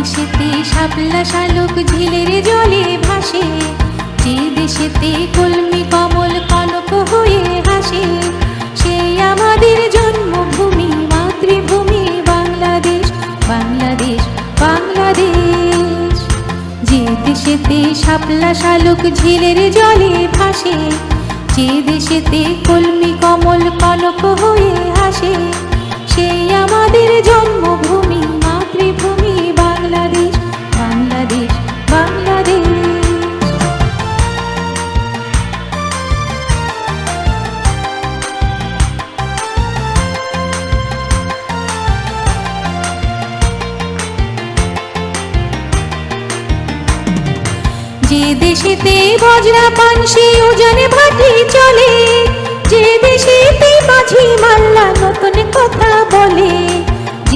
দেশেতে শাপলা শালুক ঝিলের জলে ভাসে, যে দেশেতে কলমি কমল কনক হয়ে হাসে সেই আমাদের জন্মভূমি, মাতৃভূমি, বাংলাদেশ বাংলাদেশ বাংলাদেশ। যে দেশেতে শাপলা শালুক ঝিলের জলে ভাসে, যে দেশেতে কলমি কমল কনক হয়ে যে দেশেতে বজরা পানসি উজানে ভাটি চলে। যে দেশেতে মাঝি মাল্লা নতুন কথা বলে।